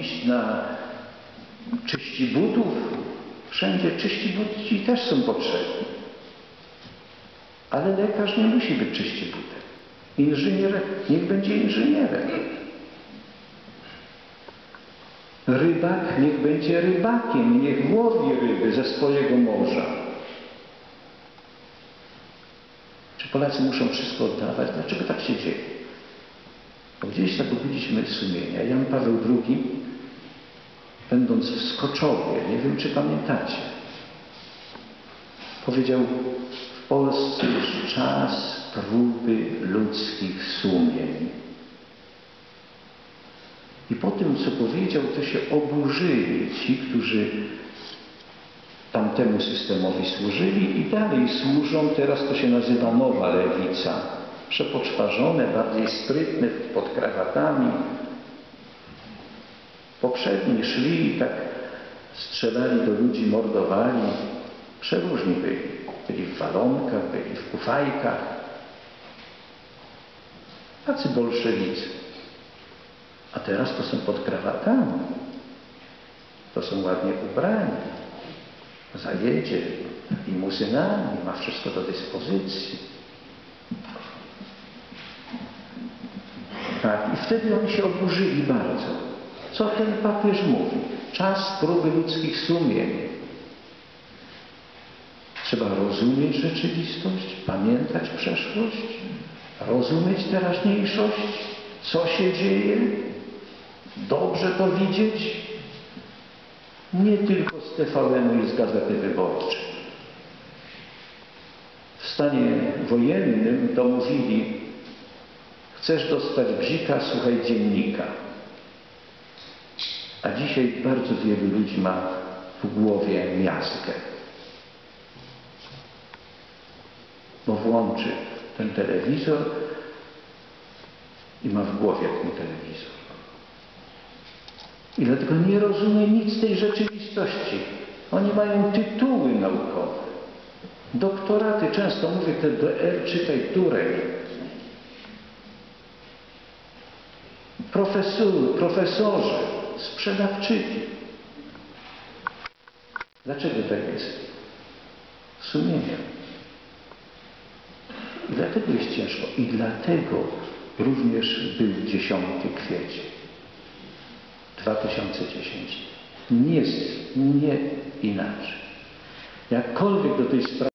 iść na czyści butów. Wszędzie czyści buci też są potrzebni. Ale lekarz nie musi być czyści butem. Inżynier niech będzie inżynierem. Rybak niech będzie rybakiem, niech łowi ryby ze swojego morza. Czy Polacy muszą wszystko oddawać? Dlaczego tak się dzieje? Bo gdzieś obudziliśmy sumienia. Jan Paweł II, będąc w Skoczowie, nie wiem czy pamiętacie, powiedział w Polsce już czas próby ludzkich sumień. I po tym, co powiedział, to się oburzyli ci, którzy tamtemu systemowi służyli i dalej służą. Teraz to się nazywa nowa lewica. Przepoczwarzone, bardziej sprytne, pod krawatami. Poprzedni szli i tak strzelali do ludzi, mordowali. Przeróżni byli. Byli w walonkach, byli w kufajkach. Tacy bolszewicy. A teraz to są pod krawatami. To są ładnie ubrani. Zajedzie limuzynami, ma wszystko do dyspozycji. Tak, i wtedy oni się oburzyli bardzo. Co ten papież mówi? Czas próby ludzkich sumień. Trzeba rozumieć rzeczywistość, pamiętać przeszłość, rozumieć teraźniejszość, co się dzieje, dobrze to widzieć, nie tylko z TVN-u i z Gazety Wyborczej. W stanie wojennym to mówili, chcesz dostać bzika, słuchaj dziennika. A dzisiaj bardzo wielu ludzi ma w głowie miazgę. Bo włączy ten telewizor i ma w głowie ten telewizor. I dlatego nie rozumie nic tej rzeczywistości. Oni mają tytuły naukowe. Doktoraty, często mówię te DR, czytaj Turej. Profesor, profesorzy, sprzedawczyki. Dlaczego tak jest? Sumienia. I dlatego jest ciężko. I dlatego również był 10 kwiecień. 2010. Nie, nie inaczej. Jakkolwiek do tej sprawy